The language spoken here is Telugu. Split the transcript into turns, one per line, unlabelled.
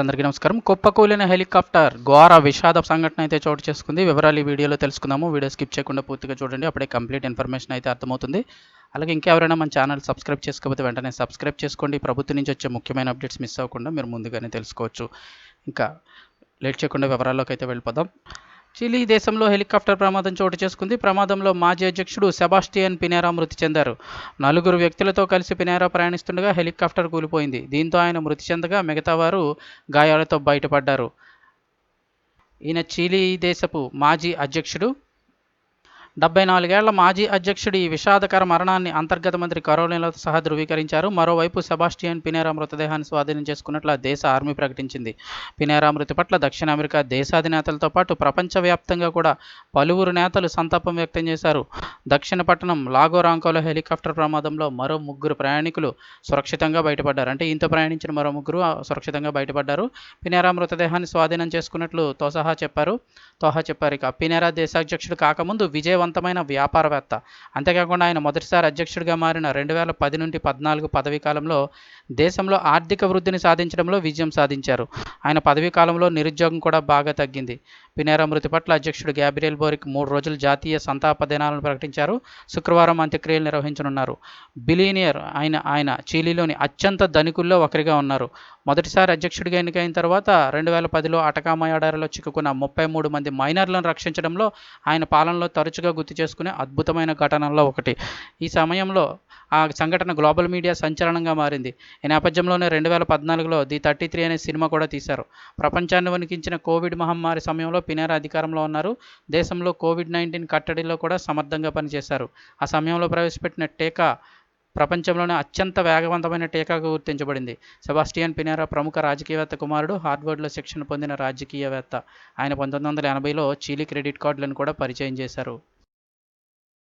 అందరికీ నమస్కారం. కుప్పకూలిన హెలికాప్టర్ ఘోర విషాద సంఘటన అయితే చోటు చేసుకుంది. వివరాలు ఈ వీడియోలో తెలుసుకుందాము. వీడియో స్కిప్ చేయకుండా పూర్తిగా చూడండి. అప్పుడే కంప్లీట్ ఇన్ఫర్మేషన్ అయితే అర్థమవుతుంది. అలాగే ఇంకెవరైనా మన ఛానల్ సబ్స్క్రైబ్ చేసుకోకపోతే వెంటనే సబ్స్క్రైబ్ చేసుకోండి. ప్రభుత్వం నుంచి వచ్చే ముఖ్యమైన అప్డేట్స్ మిస్ అవ్వకుండా మీరు ముందుగానే తెలుసుకోవచ్చు. ఇంకా లేట్ చేయకుండా వివరాల్లోకి అయితే వెళ్ళిపోదాం. చిలీ దేశంలో హెలికాప్టర్ ప్రమాదం చోటు చేసుకుంది. ప్రమాదంలో మాజీ అధ్యక్షుడు సెబాస్టియన్ పినేరా మృతి చెందారు. నలుగురు వ్యక్తులతో కలిసి పినేరా ప్రయాణిస్తుండగా హెలికాప్టర్ కూలిపోయింది. దీంతో ఆయన మృతి చెందగా మిగతా వారు గాయాలతో బయటపడ్డారు. ఈయన చిలీ దేశపు మాజీ అధ్యక్షుడు డెబ్బై నాలుగేళ్ళ మాజీ అధ్యక్షుడి ఈ విషాదకర మరణాన్ని అంతర్గత మంత్రి కరోలినాతో సహా ధృవీకరించారు. మరోవైపు సెబాస్టియన్ పినేరా మృతదేహాన్ని స్వాధీనం చేసుకున్నట్లు ఆ దేశ ఆర్మీ ప్రకటించింది. పినేరా మృతి పట్ల దక్షిణ అమెరికా దేశాధినేతలతో పాటు ప్రపంచవ్యాప్తంగా కూడా పలువురు నేతలు సంతాపం వ్యక్తం చేశారు. దక్షిణ పట్టణం లాగోరాంకోలో హెలికాప్టర్ ప్రమాదంలో మరో ముగ్గురు ప్రయాణికులు సురక్షితంగా బయటపడ్డారు. అంటే ఇంత ప్రయాణించిన మరో ముగ్గురు సురక్షితంగా బయటపడ్డారు. పినేరా మృతదేహాన్ని స్వాధీనం చేసుకున్నట్లు తోసహా చెప్పారు. తోహా చెప్పారు ఇక. పినేరా దేశాధ్యక్షుడు కాకముందు విజయవంతమైన వ్యాపారవేత్త. అంతేకాకుండా ఆయన మొదటిసారి అధ్యక్షుడిగా మారిన రెండు వేల పది నుండి పద్నాలుగు పదవీ కాలంలో దేశంలో ఆర్థిక వృద్ధిని సాధించడంలో విజయం సాధించారు. ఆయన పదవీ కాలంలో నిరుద్యోగం కూడా బాగా తగ్గింది. పినేరా మృతి పట్ల అధ్యక్షుడు గ్యాబ్రియల్ బోరిక్ మూడు రోజుల జాతీయ సంతాప దినాలను ప్రకటించారు. శుక్రవారం అంత్యక్రియలు నిర్వహించనున్నారు. బిలీనియర్ ఆయన ఆయన చీలీలోని అత్యంత ధనికుల్లో ఒకరిగా ఉన్నారు. మొదటిసారి అధ్యక్షుడిగా ఎన్నికైన తర్వాత రెండు వేల పదిలో అటకామయాడారిలో చిక్కుకున్న ముప్పై మూడు మంది మైనర్లను రక్షించడంలో ఆయన పాలనలో తరచుగా గుర్తు చేసుకునే అద్భుతమైన ఘటనల్లో ఒకటి. ఈ సమయంలో ఆ సంఘటన గ్లోబల్ మీడియా సంచలనంగా మారింది. ఈ నేపథ్యంలోనే రెండు వేల పద్నాలుగులో ది థర్టీ త్రీ అనే సినిమా కూడా తీశారు. ప్రపంచాన్ని వణికించిన కోవిడ్ మహమ్మారి సమయంలో పినేరా అధికారంలో ఉన్నారు. దేశంలో కోవిడ్ నైన్టీన్ కట్టడిలో కూడా సమర్థంగా పనిచేశారు. ఆ సమయంలో ప్రవేశపెట్టిన టీకా ప్రపంచంలోనే అత్యంత వేగవంతమైన టీకాగా గుర్తించబడింది. సెబాస్టియన్ పినేరా ప్రముఖ రాజకీయవేత్త కుమారుడు హార్వర్డ్లో శిక్షణ పొందిన రాజకీయవేత్త. ఆయన పంతొమ్మిది వందల ఎనభైలో చీలీ క్రెడిట్ కార్డులను కూడా పరిచయం చేశారు.